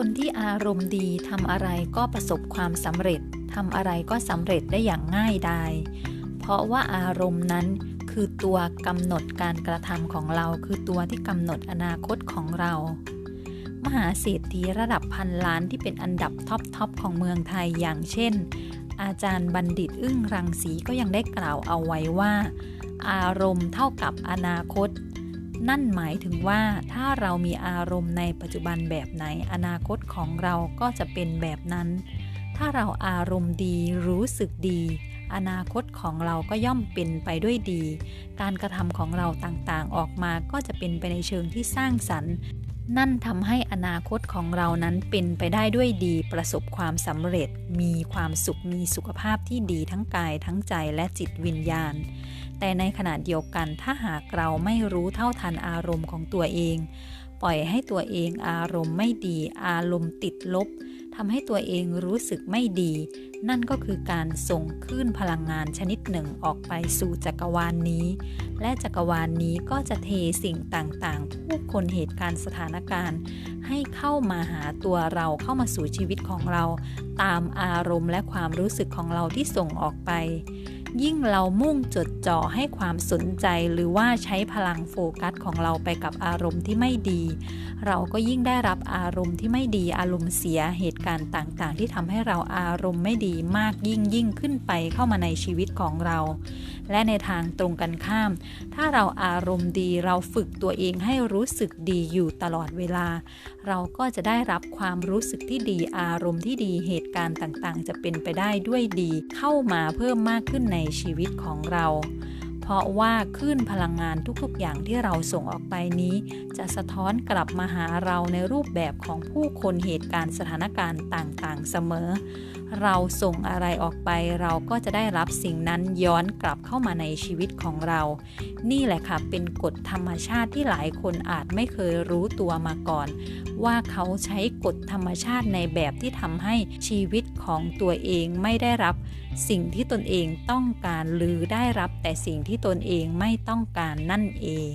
คนที่อารมณ์ดีทำอะไรก็ประสบความสำเร็จทำอะไรก็สำเร็จได้อย่างง่ายดาย เพราะว่าอารมณ์นั้นคือตัวกำหนดการกระทำของเราคือตัวที่กำหนดอนาคตของเรา มหาเศรษฐีระดับพันล้านที่เป็นอันดับท็อปทอปของเมืองไทยอย่างเช่น อาจารย์บัณฑิตอึ้งรังสีก็ยังได้กล่าวเอาไว้ว่า อารมณ์เท่ากับอนาคต นั่นหมายถึงว่าถ้าเรามีอารมณ์ในปัจจุบันแบบไหนอนาคตของเราก็จะเป็นแบบนั้น ถ้าเราอารมณ์ดีรู้สึกดี อนาคตของเราก็ย่อมเป็นไปด้วยดี การกระทำของเราต่างๆออกมาก็จะเป็นไปในเชิงที่สร้างสรรค์ นั่นทำให้อนาคตของเรานั้นเป็นไปได้ด้วยดีประสบความสำเร็จ มีความสุขมีสุขภาพที่ดีทั้งกายทั้งใจและจิตวิญญาณ แต่ในขณะเดียวกันถ้าหากเราไม่รู้เท่าทันอารมณ์ของตัวเอง ปล่อยให้ตัวเองอารมณ์ไม่ดีอารมณ์ติดลบ ทำให้ตัวเองรู้สึกไม่ดี นั่นก็คือการส่งคลื่นพลังงานชนิดหนึ่งออกไปสู่จักรวาลนนี้ และจักรวาลนนี้ก็จะเทสิ่งต่างๆ ผู้คนเหตุการณ์สถานการณ์ ให้เข้ามาหาตัวเราเข้ามาสู่ชีวิตของเรา ตามอารมณ์และความรู้สึกของเราที่ส่งออกไป ยิ่งเรามุ่งจดจ่อให้ความสนใจหรือว่าใช้พลังโฟกัสของเราไปกับอารมณ์ที่ไม่ดี เราก็ยิ่งได้รับอารมณ์ที่ไม่ดีอารมณ์เสียเหตุการณ์ต่างๆ ที่ทำให้เราอารมณ์ไม่ดีมากยิ่งยิ่งขึ้นไปเข้ามาในชีวิตของเรา และในทางตรงกันข้าม ถ้าเราอารมณ์ดีเราฝึกตัวเองให้รู้สึกดีอยู่ตลอดเวลา เราก็จะได้รับความรู้สึกที่ดีอารมณ์ที่ดีเหตุการณ์ต่างๆ จะเป็นไปได้ด้วยดี เข้ามาเพิ่มมากขึ้นในชีวิตของเรา เพราะว่าคลื่นพลังงานทุกๆ อย่างที่เราส่งออกไปนี้ จะสะท้อนกลับมาหาเราในรูปแบบของผู้คนเหตุการณ์สถานการณ์ต่างๆ เสมอ เราส่งอะไรออกไปเราก็จะได้รับสิ่งนั้นย้อนกลับเข้ามาในชีวิตของเรา นี่แหละค่ะเป็นกฎธรรมชาติที่หลายคนอาจไม่เคยรู้ตัวมาก่อน ว่าเขาใช้กฎธรรมชาติในแบบที่ทำให้ชีวิตของตัวเองไม่ได้รับ สิ่งที่ตนเองต้องการหรือได้รับแต่สิ่งที่ตนเองไม่ต้องการนั่นเอง